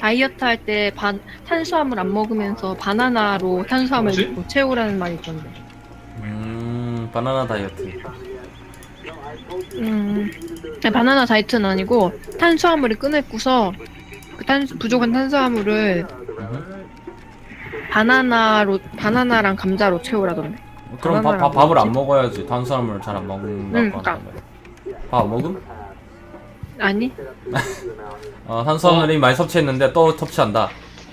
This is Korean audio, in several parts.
다이어트 할 때 탄수화물 안 먹으면서 바나나로 탄수화물 뭐지? 뭐 채우라는 말이 있던데. 음 바나나 다이어트 음, 아니, 바나나 다이어트는 아니고 탄수화물을 꺼내고서 그 탄, 부족한 탄수화물을 음. 바나나로 바나나랑 감자로 채우라던데. 그럼 밥, 바나나랑 밥, 밥을 안? 먹어야지 탄수화물 잘 안 먹는다고 응, 그러니까. 하는 거야 밥안 먹음? 아니? 어, 탄수화물이 많이 섭취했는데 또 섭취한다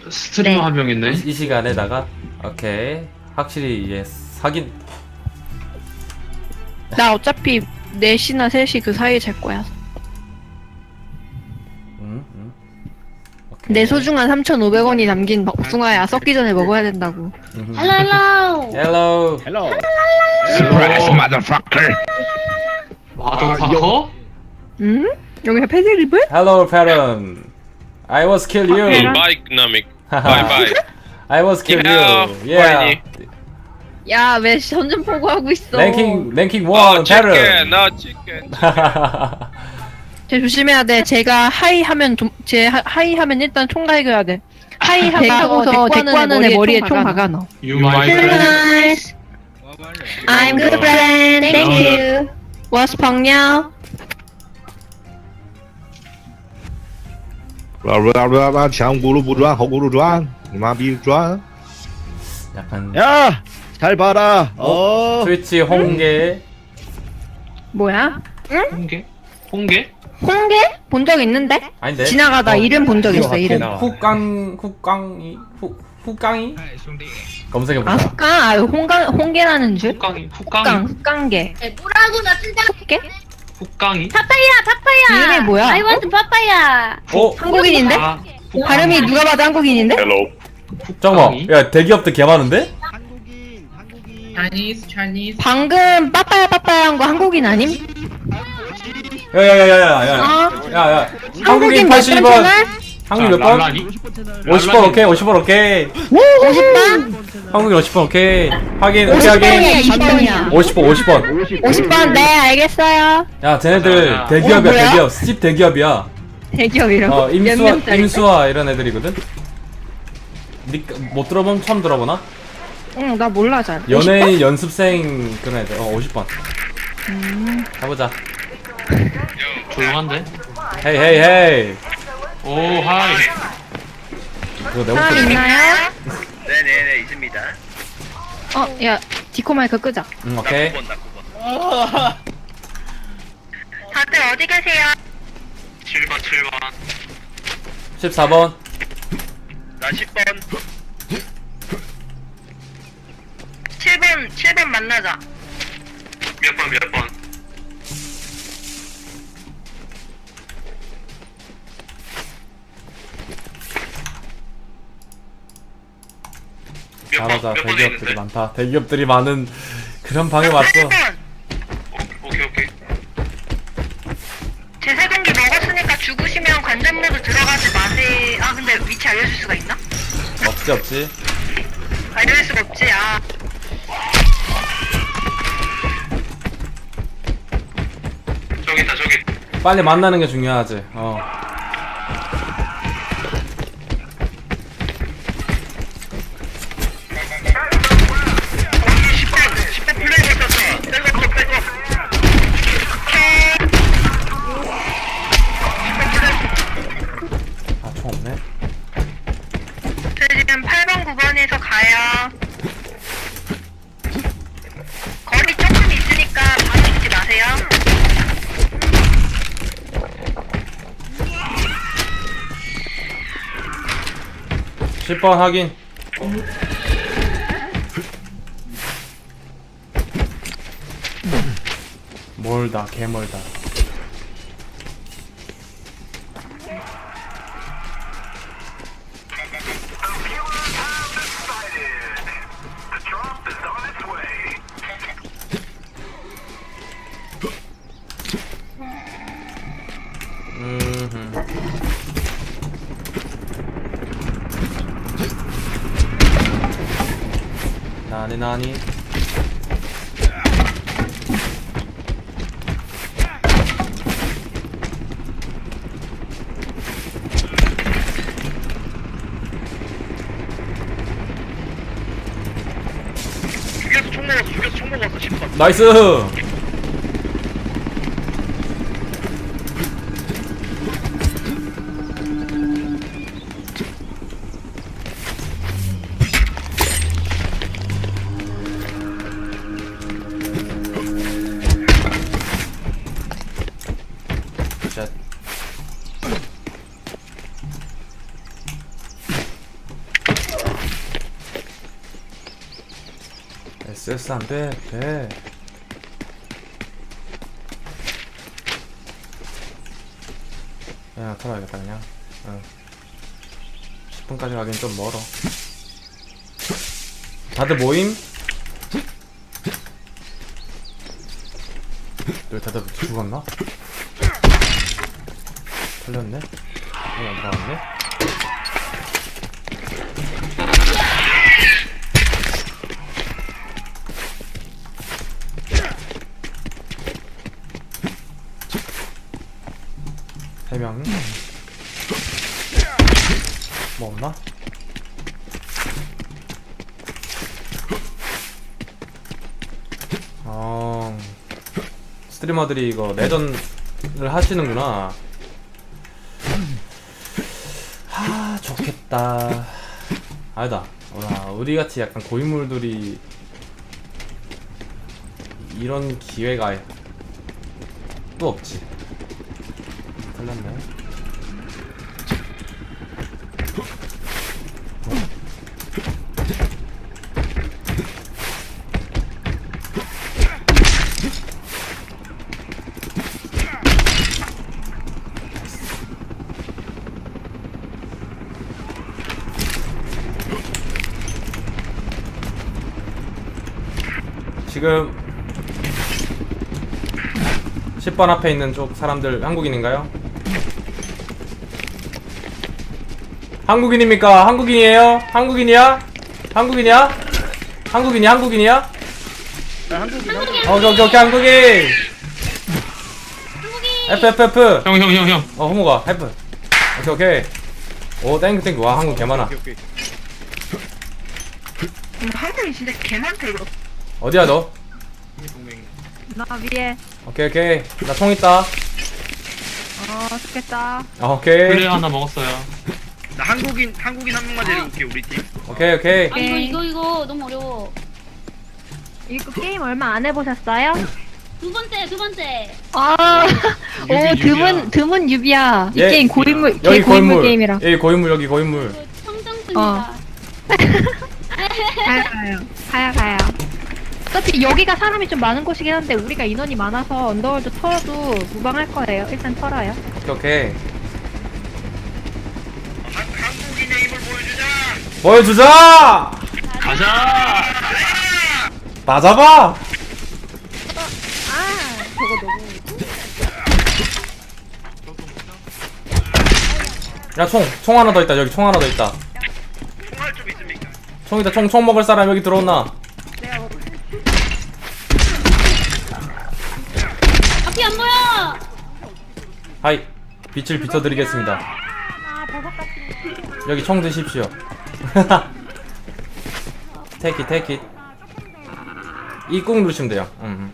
스트리머 네. 한 명 있네. 이, 이 시간에다가 오케이 확실히 이게 사귄 나 어차피 4시나 3시 그 사이에 잘 거야. 음, 음. 오케이. 내 소중한 3,500원이 남긴 복숭아야 썩기 전에 먹어야 된다고. 음. Hello, hello. Hello Hello. Surprise, motherfucker. 마더파커? 응? 여기서 패드립을? Hello parent I was kill you. Bye, Gnamic. Bye bye. I was kill Yeah, you Yeah. 야, 왜 전전 보고하고 있어? 랭킹 랭킹 Oh, 1 chicken. parent No chicken. 쟤 조심해야 돼. 제가 하이 하면 좀, 제 하- 하이 하면 일단 총 갈겨야 돼. 하이 하고서 대꾸하는 애 머리에 총 박아 넣어. You my friend. Nice. I'm good friend. Thank you. What's 朋友? blah blah blah blah 强轱辘不转后轱辘转你妈逼转 약간 야! 잘 봐라 어 트위치 홍게 뭐야? 홍게? 홍게? 홍게? 본 적 있는데? 아닌데 지나가다 이름 본 적 있어, 이름. 훅강 훅강이 훅 훅강이 검색해 아, 보자 훅강? 아, 홍강, 홍게라는 줄? 훅강이? 훅강, 훅강이? 훅강게. 네, 뭐라고 나 진짜 훅게? 훅강이? 파파야, 파파야. 이름이 뭐야? I want 파파야. 어? 한국인인데? 아, 훅강이. 발음이 누가 봐도 한국인인데? 잠깐만 야 대기업들 개 많은데? Chinese, Chinese. 방금 빠빠야 빠빠야 한 거 한국인 아님? 야 야 야 야 야 야 어? 야 야 한국인 한국인 몇 82번 번? 한국인 몇 자, 번? 랄라니? 50번 오케이 50번 오케이 50번? 한국인 50번 오케이 확인 오케이 50번이야, 확인 20번이야. 50번 50번 50번, 네, 알겠어요. 야 쟤네들 어, 대기업이야 뭐야? 대기업 스집 대기업이야 대기업이라고? 어몇 임수아? 임수아 이런 애들이거든 니, 못 들어보면 처음 들어보나? 응, 나 몰라, 잘. 연예인 연습생 그런 애들 어 50번 가보자 조용한데? 헤이 헤이 헤이 오, 하이. 그거 내 사람 목소리 있나요? 네네네 있습니다. 어, 야, 디코 마이크 끄자. 응 오케이 9번 나 9번. 다들 어디 계세요? 7번, 7번. 14번 나 10번. 7번, 7번 만나자. 몇 번, 몇 번? 몇 번, 잘하자 몇 대기업들이? 많다 대기업들이 많은 그런 방에 왔어 오케이, 오케이. 제 세공기 먹었으니까 죽으시면 관전 모드 들어가지 마세요. 아, 근데 위치 알려줄 수가 있나? 없지 없지 알려줄 수가 없지, 아. 저기 있다, 저기. 빨리 만나는 게 중요하지 어 10번 확인. 멀다, 개멀다. 대난이 나이스! SS 안 돼, 돼. 그냥 털어야겠다, 그냥. 응. 10분까지 가긴 좀 멀어. 다들 모임? 왜 다들 죽었나? 털렸네? 어, 안 들어갔네? 스트리머들이 이거 레전을 하시는구나. 하, 좋겠다. 아니다. 와, 우리 같이 약간 고인물들이 이런 기회가 또 없지. 틀렸네. 지금 10번 앞에 있는 쪽 사람들 한국인인가요? 한국인입니까? 한국인이에요? 한국인이야? 한국인이야? 한국인이 한국인이야? 한국인 어, 오케이 오케이 오케이 한국인 F F F 형, 형, 형, 형. 어 호모가 F 오케이 오케이 오 땡큐 땡큐 와 한국 개 많아 한국이 진짜 개 많다 이거. 어디야 너? 나 위에. 오케이 오케이 나 총 있다 어 좋겠다. 어, 오케이 플레이 하나 먹었어요. 나 한국인 한국인 한 명만 데리고 올게 우리 팀. 오케이 오케이 아 이거 이거 이거 너무 어려워 이거 게임 얼마 안 해보셨어요? 두 번째 두 번째 아, 오 유비, 드문 유비야. 드문 유비야. 이 예, 게임 고인물 여기 개 고인물 고인물 게임이라. 여기 고인물 여기 고인물 이거 청정순이다 어. 가요 가요 가요 가요. 어차피 여기가 사람이 좀 많은 곳이긴 한데 우리가 인원이 많아서 언더월드 털어도 무방할 거예요. 일단 털어요. 오케이 오케이 한, 한국인의 힘을 보여주자. 보여주자 가자! 맞아봐 아 저거 너무. 야 총 총 하나 더 있다 여기 총 하나 더 있다 총알 좀 있습니까? 총 있다 총 총 먹을 사람 여기 들어오나 하이 빛을 비춰드리겠습니다 아. 여기 총 드십시오 테이킷 테이킷 이꾹 누르시면 돼요 음.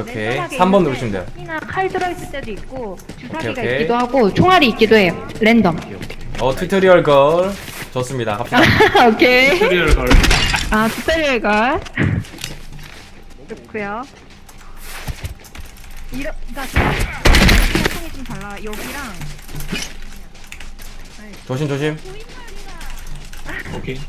오케이, 오케이. 3번 누르시면 돼요. 이나 칼 들어있을 때도 있고 주사기가 오케이, 오케이. 있기도 하고 총알이 있기도 해요. 랜덤. 어 튜토리얼 걸 좋습니다 갑시다 오케이. 트리얼 걸. 아 튜토리얼 걸. 좋고요. 이러, 그러니까 총이 좀 달라. 여기랑 조심 조심 오케이.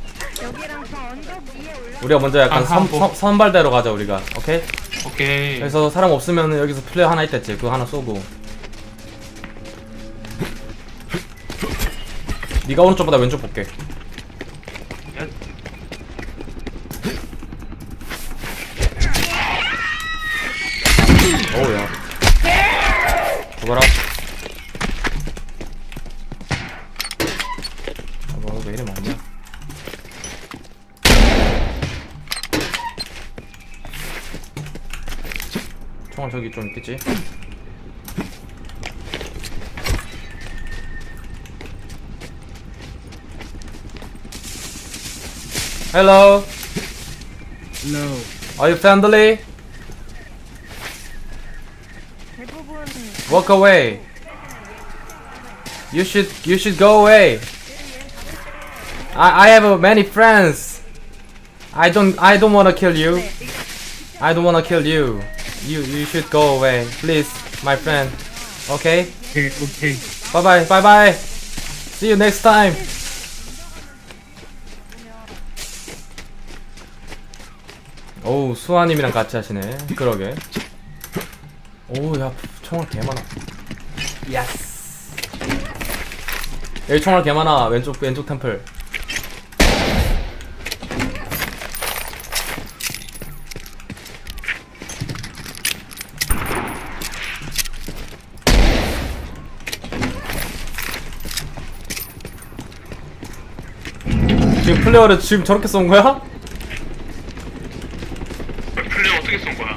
여기랑 저 언덕 위에 올라. 우리가 먼저 약간 아, 선, 하고. 선, 선발대로 가자 우리가 오케이? 오케이. 그래서 사람 없으면 여기서 플레이 하나 있댔지 그거 하나 쏘고 네가 오른쪽보다 왼쪽 볼게 총알 저기 좀 있겠지? Hello. No. Are you friendly? Walk away. You should you should go away. I I have uh, many friends. I don't I don't wanna kill you. I don't wanna kill you. You you should go away, please, my friend. Okay? Okay, okay. Bye bye bye bye. See you next time. 오우 수아님이랑 같이 하시네. 그러게. 오야 총알 개 많아. 예스. 여기 총알 개 많아. 왼쪽 왼쪽 템플. 지금 플레이어를 지금 저렇게 쏜 거야? 플레이 어떻게 쏜 거야?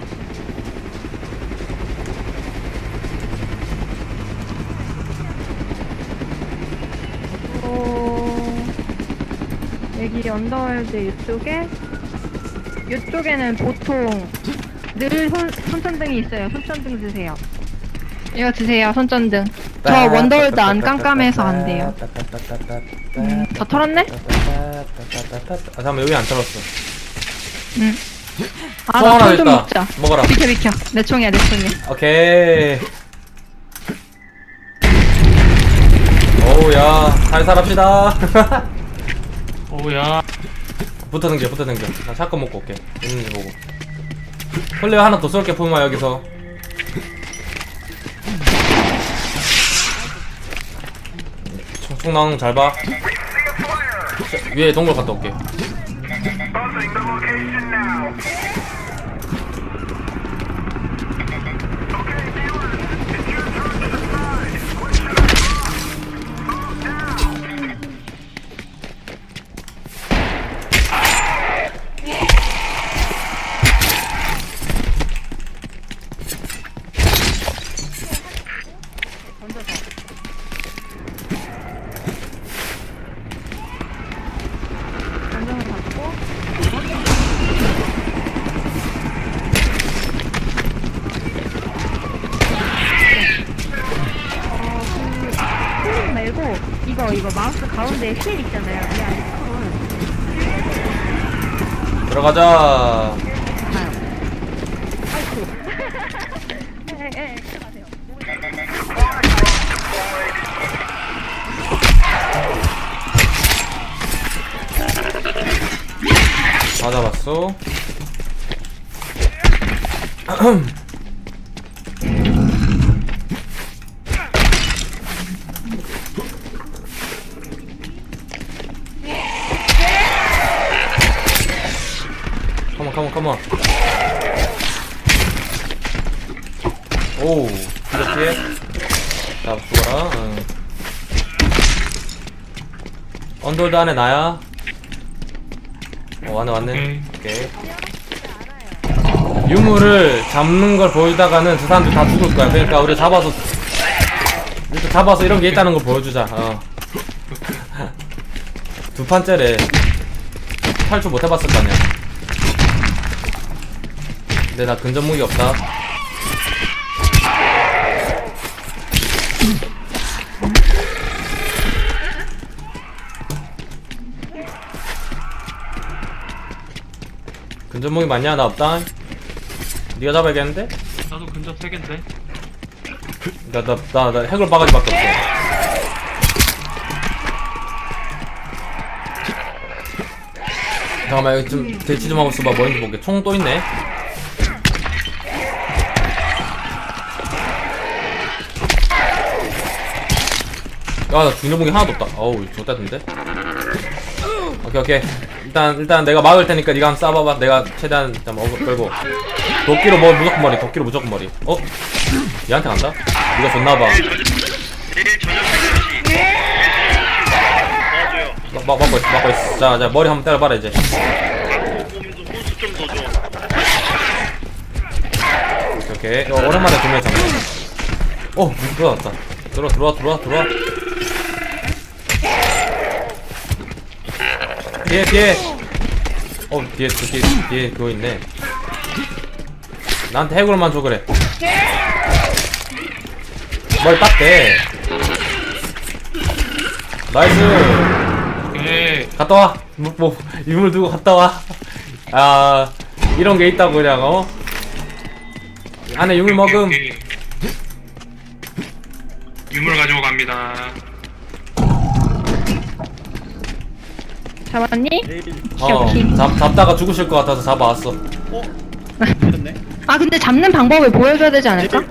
어, 여기 언더월드 이쪽에 이쪽에는 보통 늘 손, 손전등이 있어요. 손전등 드세요. 이거 드세요. 손전등. 저 원더월드 안 깜깜해서 안 돼요. 음, 더 털었네? 아 잠깐만 여기 안 털었어. 응. 아, 총 하나 나총좀 있다. 먹자. 먹어라. 비켜 비켜. 내 총이야 내 총이야. 오케이. 오우야 살살합시다. 오야. 붙어 당겨 붙어 당겨. 나 샷건 먹고 올게. 있는지 보고. 플레이어 하나 더 쏠게 푸마 여기서. 총, 총 나오는 거 잘 봐. 자, 위에 동굴 갔다 올게. 들어가자. 다 잡았어. 컴온 오우 뒤져 뒤에 자 죽어라. 응. 언더월드 안에 나야? 어 왔네 왔네. 오케이. 유물을 잡는 걸 보이다가는 저 사람들 다 죽을 거야. 그러니까 우리 잡아서 이렇게 잡아서 이런 게 있다는 걸 보여주자. 어. 두 판째래 탈출 못 해봤을 거 아니야 근데 나 근접 무기 없다 근접 무기 맞냐? 나 없다 네가 잡아야겠는데? 나도 근접 세 갠데. 나, 나, 나, 나 해골 바가지밖에 없어. 잠깐만, 여기 좀 대치 좀 하고 있어봐. 뭐인지 볼게. 총 또 있네. 야, 나 중요무기 하나도 없다. 어우, 좋다던데. 오케이, 오케이. 일단, 일단 내가 막을 테니까 네가 한번 쏴봐봐. 내가 최대한 좀 어그 끌고. 도끼로 뭐 무조건 머리, 도끼로 무조건 머리. 어? 얘한테 간다? 네가 줬나봐. 내일 저녁 8시 도와줘요 막, 막, 막고 있어, 막고 있어. 자, 자, 머리 한번 때려봐라, 이제. 호수 좀더 줘. 오케이, 오케이. 어, 오랜만에 두명 잡네. 어, 문 들어왔다. 들어와, 들어와, 들어와, 들어와. 뒤에, 뒤에. 어 뒤에 뒤에 뒤에 그거 있네 나한테 해골만 줘 그래 뭘 땄대 나이스 오케이. 갔다 와. 뭐, 뭐 유물 두고 갔다 와. 아 이런 게 있다고 그냥 어. 안에 유물 먹음. 오케이, 오케이. 유물 가지고 갑니다. 잡았니? 어 잡, 잡다가 죽으실 것 같아서 잡아왔어. 어? 아 근데 잡는 방법을 보여줘야 되지 않을까?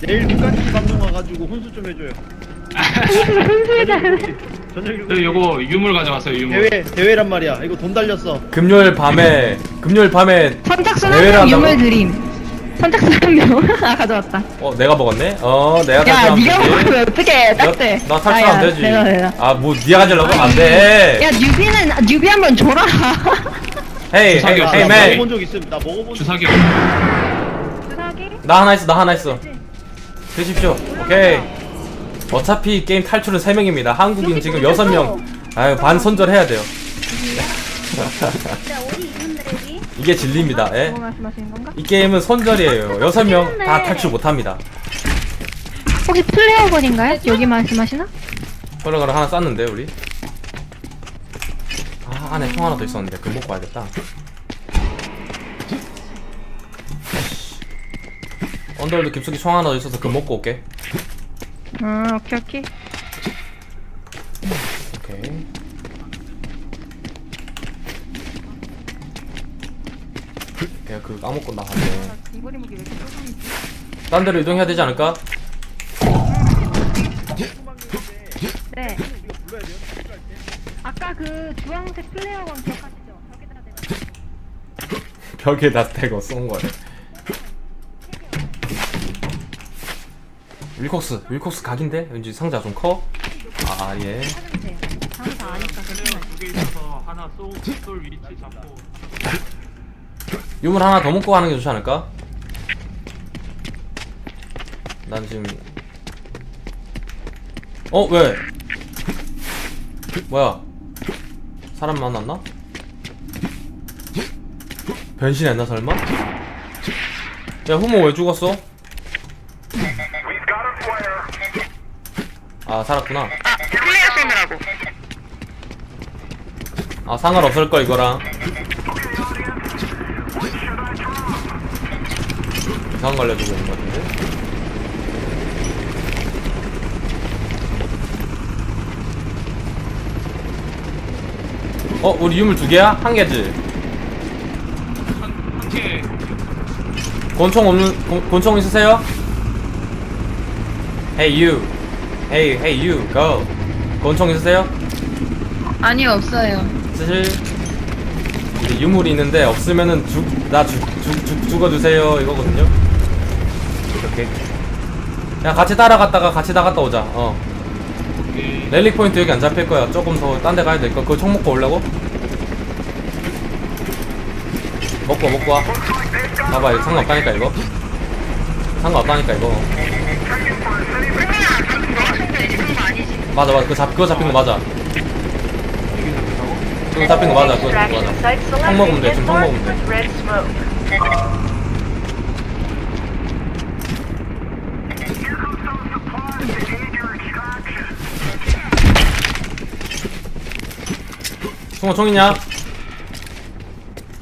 내일 국간지 방송 와가지고 혼수 좀 해줘요. 저녁 저 요거 유물 가져왔어요 유물. 대회 대회란 말이야. 이거 돈 달렸어. 금요일 밤에 금요일 밤에 선착순 대회를 한명 한다고? 유물 드림. 선착순 한 명. 아 가져왔다. 어 내가 먹었네. 어 내가 야 탈출하면 네가 되지. 먹으면 어떡해? 딱대. 나, 나 탈출하면 되지. 내가 내가. 아뭐 네가 가지려고 안 돼. 야 뉴비는 뉴비 한 번 줘라. 헤이 주사기 헤이 없어. 헤이 나. 먹어본 적 있음. 나 먹어본 적. 주사기. 나 하나 있어 나 하나 있어. 드십시오. 오케이. 어차피 게임 탈출은 3명입니다. 한국인 지금 6명. 아유 반 손절해야 돼요. 진짜 어디 있는데 여기? 이게 진리입니다. 예. 뭐 말씀하시는 건가? 이 게임은 손절이에요. 여섯 명 다 탈출 못합니다. 혹시 플레어건인가요? 여기 말씀하시나? 헐렁거렁 하나 쌌는데 우리. 아 안에 총 하나 더 있었는데 그 먹고 와야겠다. 언더월드 깊숙이 총 하나 더 있어서 그 먹고 올게. 아 오케이. 오케이. 내가 그 까먹고 나갔네. 딴 데로 이동해야 되지 않을까? 네. 아까 그 주황색 플레어건 기억하시죠? 저기다가 내가 벽에다 대고 쏜 거래. 윌콕스, 윌콕스 각인데? 왠지 상자 좀 커? 아, 예. 장사 아니까 플레이어 두개 있어서 하나 쏠, 쏠 위치 잡고. 유물 하나 더 먹고 가는 게 좋지 않을까? 난 지금. 어, 왜? 뭐야? 사람 만났나? 변신했나, 설마? 야, 후모 왜 죽었어? 아, 살았구나. 플레이어 쏘느라고. 아 상관없을 걸 이거랑 이상 걸려주고 있는 것 같은데 어 우리 유물 두 개야? 한 개지? 한, 한 개. 권총 없는 권, 권총 있으세요? Hey you Hey hey you go 권총 있으세요? 아니요 없어요. 사실 이제 유물이 있는데 없으면은 죽 나 죽 죽 죽어주세요 이거거든요. 이렇게 그냥 같이 따라갔다가 같이 나갔다 오자. 어 오케이. 랠리 포인트 여기 안 잡힐 거야. 조금 더 딴 데 가야 될 거. 그거 총 먹고 오려고? 먹고 와, 먹고 와. 봐봐 이거 상관없다니까 이거. 상관없다니까 이거. 맞아 맞아 그거 잡 그거 잡힌 거 맞아. 그거 잡힌 거 맞아 그거 잡힌 거 맞아. 총 먹으면 돼. 지금 총 먹으면 돼. 승호 총 있냐?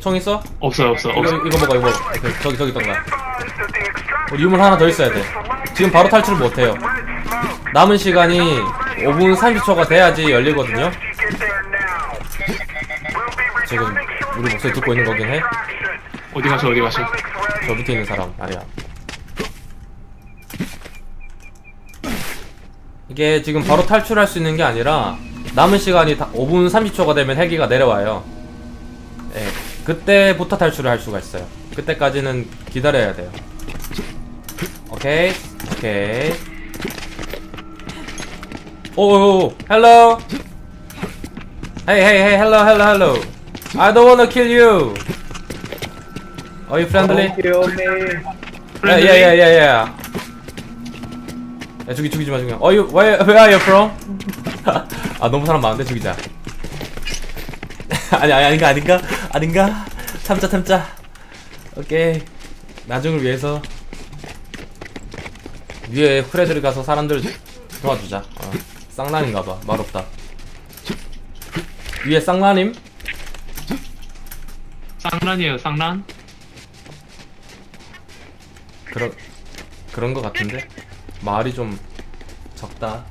총 있어? 없어요 없어 이거, 없어. 이거 먹어 이거 먹어 오케이, 저기 저기 있던가 우리 유물 하나 더 있어야 돼 지금 바로 탈출을 못해요 남은 시간이 5분 30초가 돼야지 열리거든요 지금 우리 목소리 듣고 있는 거긴 해 어디 가셔 어디 가셔. 저 밑에 있는 사람 아니야 이게 지금 바로 탈출할 수 있는 게 아니라 남은 시간이 다 5분 30초가 되면 헬기가 내려와요 예, 그때부터 탈출을 할 수가 있어요 그때까지는 기다려야 돼요 오케이 오케이 오오오 헬로 Hey hey hey hello hello hello I don't wanna kill you Are you friendly? Yeah, yeah, yeah, yeah, yeah. 야, 죽이, 죽이지 마, 죽이. 마. Are you, where, where are you from? 아, 너무 사람 많은데, 죽이자. 아니 아니 아닌가 아닌가? 아닌가? 참자 참자. 오케이. 나중을 위해서 위에 후레들 가서 사람들 도와주자. 어. 쌍란인가봐. 말없다. 위에 쌍란임 쌍란이에요 쌍란? 그런 그런 거 같은데 말이 좀 적다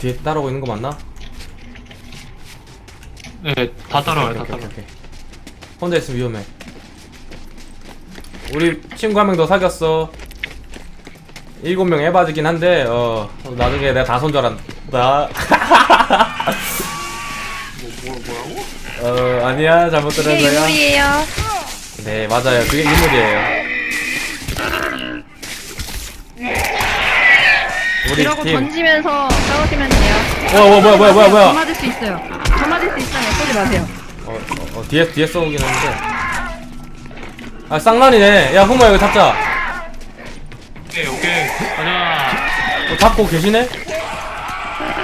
뒤에 따라오고 있는 거 맞나? 네 다 따라와요 다 오케이, 따라와 오케이, 오케이. 혼자 있으면 위험해. 우리 친구 한 명 더 사귀었어. 일곱 명 해봐지긴 한데, 어, 나중에 내가 다 손절한다. 뭐, 뭐라고? 어, 아니야, 잘못 이게 들었어요. 유물이에요. 네, 맞아요. 그게 유물이에요. 우리 이러고 팀. 던지면서 싸우시면 돼요. 와, 와, 뭐야, 뭐야, 뭐야, 더 뭐야. 맞을 수 있어요. 더 맞을 수 있다면 쏘지 마세요. 어, 어, 어, 뒤에, 뒤에 쏘긴 했는데. 아, 쌍란이네. 야, 후모 여기 잡자. 오케이 오케이 가자 어, 잡고 계시네?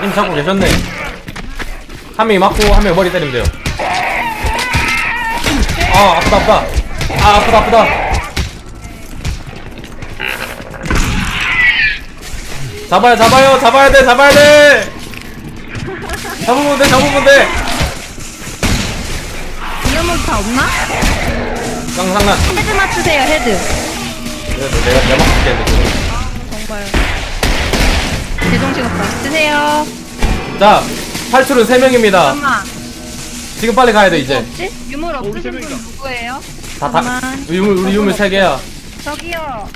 이미 잡고 계셨네. 한 명이 맞고 한 명이 머리 때리면 돼요. 아 아프다 아프다. 아 아프다 아프다. 잡아요 잡아요 잡아야 돼 잡아야 돼. 잡으면 돼 잡으면 돼. 위험은 다 없나? 쌍쌍난. 헤드 맞추세요, 헤드. 내가 내가 내가 막 죽겠는데 지금. 정말. 제정신 없다. 쓰세요. 자 탈출은 3 명입니다. 잠깐만. 지금 빨리 가야 돼 이제. 없지? 유물 없으신 분 누구예요? 다 다. 잠깐만. 유물 우리 유물 3 개야. 저기요.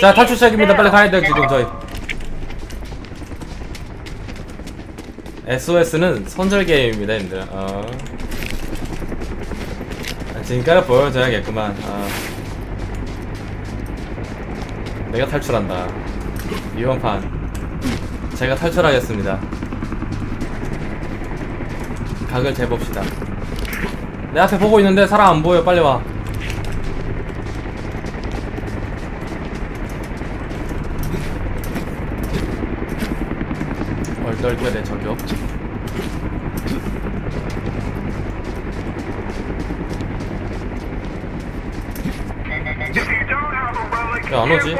자 탈출 시작입니다. 빨리 가야 돼요 지금 저희. SOS는 손절 게임입니다 님들. 어. 아, 지금까지 보여줘야겠구만. 어. 내가 탈출한다. 이번 판. 제가 탈출하겠습니다. 각을 재봅시다. 내 앞에 보고 있는데 사람 안 보여. 빨리 와 얼떨결에 저격 야 안 오지?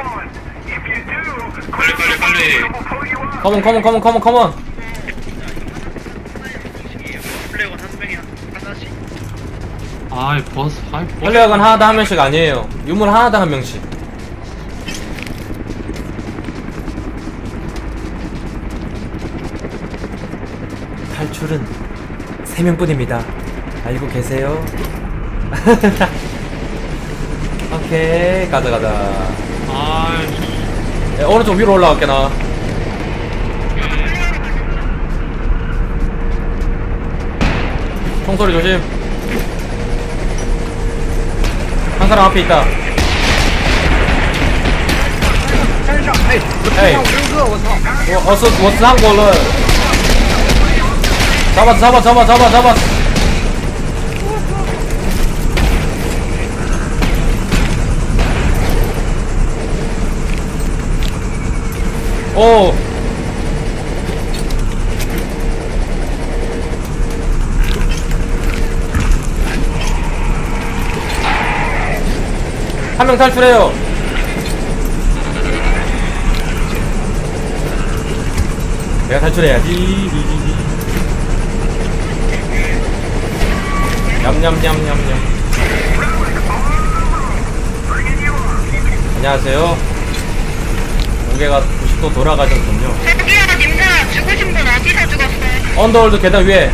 빨리 빨리 빨리. 컴온 컴온 컴온 컴온 컴온 플레이건 한 명이 하나씩. 아이 버스 아이 버스 플레어건 하나당 한 명씩 아니에요 유물 하나당 한 명씩 출은 3명뿐입니다. 알고 계세요? 오케이 가자 가자. 아이 야, 오른쪽 위로 올라갈게 나. 총소리 조심. 한 사람 앞에 있다. 에이 어, 잡아 잡아 잡아 잡아 잡아 오 한 명 탈출해요. 내가 탈출해야지. 냠냠냠냠냠. 안녕하세요. 무게가 90도 돌아가셨군요. 저기요 님들아 죽으신 분 어디서 죽었어요? 언더월드 계단 위에.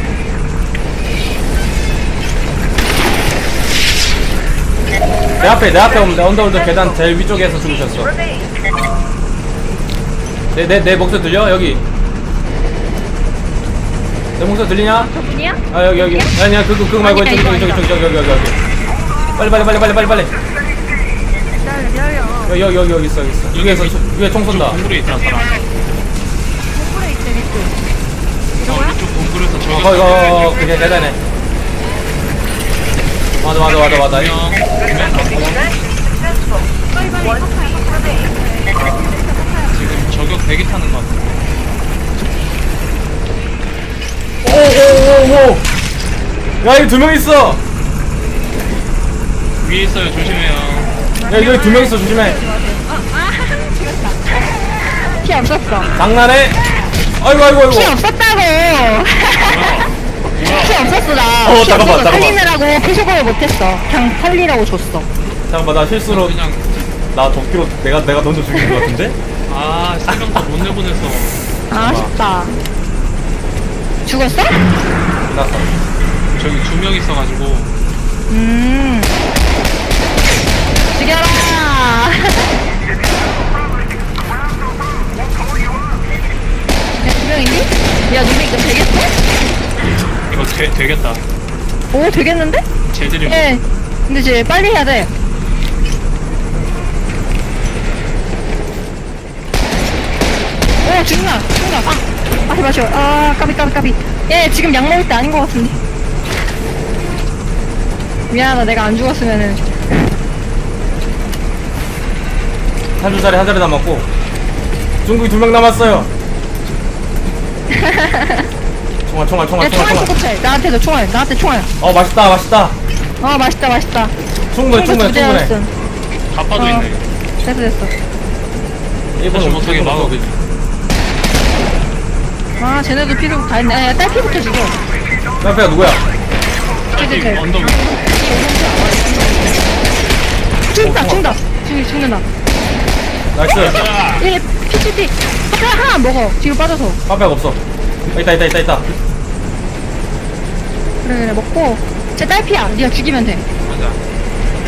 내 앞에 내 앞에 돼. 언더월드 계단 제일 위쪽에서 죽으셨어. 내 내 내 목소리 들려? 여기. 내 목소리 들리냐? 저분이야? 아 여기 여기. 아니야 그거 그거 말고 아니야, 저기 이거 저기 저기. 저기 여기 여기 여기. 빨리 빨리 빨리 빨리 빨리 빨리. 기다려, 기다려. 여기 여기 여기 여기 있어 여기 있어. 위에서 총- 위에 총 쏜다. 동굴에 있잖아 사람 동굴에 있대. 어 이쪽 동굴에서 어, 저기 거기 거 그게 계단에. 맞아 맞아 맞아 맞아. 지금 저격 대기 타는 것 같아 야 여기 두 명 있어 위에 있어요 조심해요 야 여기 두 명 있어 조심해 피 없었어. 장난해 아이고 아이고 피 아이고 없었다고. 피 없었어 나. 어, 피 잠깐만, 없어서 잠깐만. 살리느라고 피속을 못했어. 그냥 살리라고 줬어. 잠깐만 나 실수로 그냥 나 도끼로 내가 내가 던져 죽인 것 같은데 아세 명다못 내보냈어 아, 아쉽다. 죽었어? 끝났어 저기 두 명 있어가지고 음. 죽여라. 야, 두 명이니? 야, 누구 이거 되겠어? 이거 되, 되겠다 오, 되겠는데? 쟤들이 예. 근데 이제 빨리 해야 돼. 오, 죽나? 죽나? 아, 아, 마셔. 아, 까비, 까비, 까비. 예, 지금 약 먹을 때 아닌 것 같은데. 미안하다, 내가 안 죽었으면은. 한 줄짜리 한 자리 남았고 중국이 두 명 남았어요 총알 총알 총알 야, 총알 총알. 나한테도 총알, 나한테 총알. 어 맛있다 맛있다 어, 맛있다, 맛있다. 충분해 충분해 두대 충분해 알았음. 어. 있네 됐어, 됐어. 일본 다시 못하게 막아 그지 아, 쟤네도 피도 다 했네. 야, 딸 피부터 죽여. 빼빼가 누구야? 쟤들. 언덕. 죽는다, 죽는다. 죽, 죽는다. 나이스. 얘 PCT 하나 하나 먹어. 뒤로 빠져서. 빼빼가 없어. 아, 있다 있다 있다 있다. 그래 그래 먹고. 쟤 딸피야. 네가 죽이면 돼아 맞아.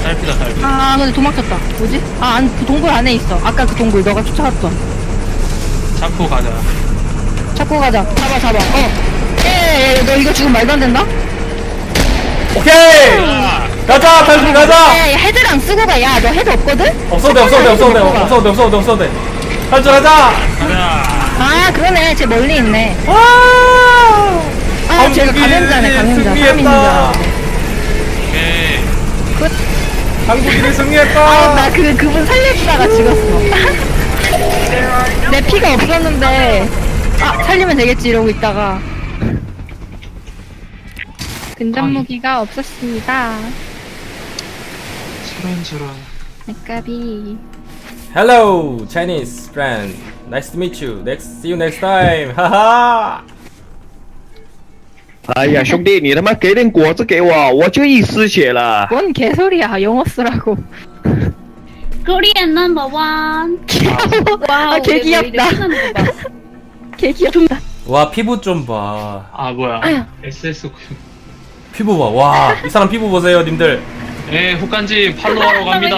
딸피다 딸피. 근데 도망쳤다. 뭐지? 아안 동굴 안에 있어. 아까 그 동굴 너가 쫓아갔던. 잡고 가자 잡고 가자. 잡아 잡아. 어예너 이거 죽으면 말도 안 된다? 오케이! 가자 탈출 가자! 야, 야 헤드랑 쓰고 가 야 너 헤드 없거든? 없어도 돼 없어도 돼 없어도 돼 없어도 돼 없어도 돼 없어도 돼. 탈출하자! 가자. 아 그러네. 쟤 멀리 있네. 와! 아 쟤가 감염자네 감염자. 사람 있는 줄 알았네 오케이. 굿. 한국인이 아, 승리했다. 나 그, 그분 살려주다가 죽었어. 내 피가 없었는데, 아, 살리면 되겠지, 이러고 있다가. 근접 무기가 없었습니다. 저런 저런 아까비. Hello Chinese friend Nice to meet you Next see you next time 하하 哎呀，兄弟，你他妈给点果子给我，我就一丝血了。 뭔 개소리야, 영어 쓰라고. 코리안 넘버 원. 귀여워. 아, 와우. 개 내 머리를 귀엽다. 피나는 거 봐. 개 귀엽다. 와 피부 좀 봐 아 뭐야 SS 피부 봐와 이 사람 피부 보세요 님들 네 혹간지 팔로우하러 갑니다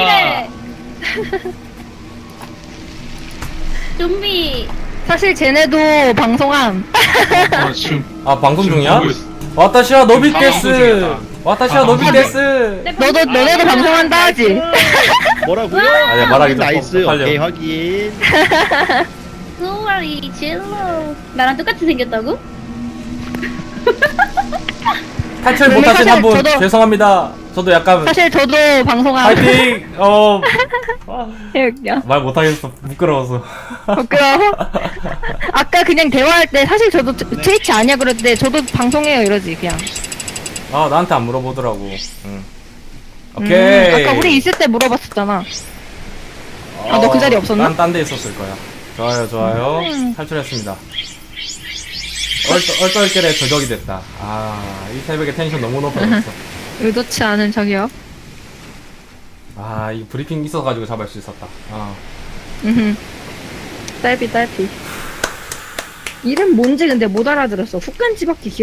좀비. 사실 쟤네도 방송함. 어, 지금 아 방송 지금 중이야? 보고 있어. 와타시아 너비 방송 데스 중이다. 와타시아 아, 너비 방송 데스 너도, 너네도 방송한다 하지? 뭐라고요? 아니 말하기 좀 나이스. 오케이 확인. 소와리 젤로. 나랑 똑같이 생겼다고? 탈출 못 하신 사실 한 분 저도- 죄송합니다 저도 약간 사실 저도 방송함. 파이팅 어말 웃겨. 못하겠어 부끄러워서 부끄러워? 아까 그냥 대화할 때 사실 저도 트- 트위치 아니야 그럴 때 저도 방송해요 이러지 그냥 아 나한테 안 물어보더라고 응. 음, 오케이 아까 우리 있을 때 물어봤었잖아 아, 너그 자리 없었나? 난딴데 있었을 거야 좋아요 좋아요. 음. 탈출했습니다. 얼떨, 얼떨결에 저격이 됐다. 아이 새벽에 텐션 너무 높아졌어. 의도치 않은 저기요 아이 브리핑 있어가지고 잡을 수 있었다. 아 음흠. 딸피 딸피. 이름 뭔지 근데 못 알아들었어. 훅간 지밖에 기억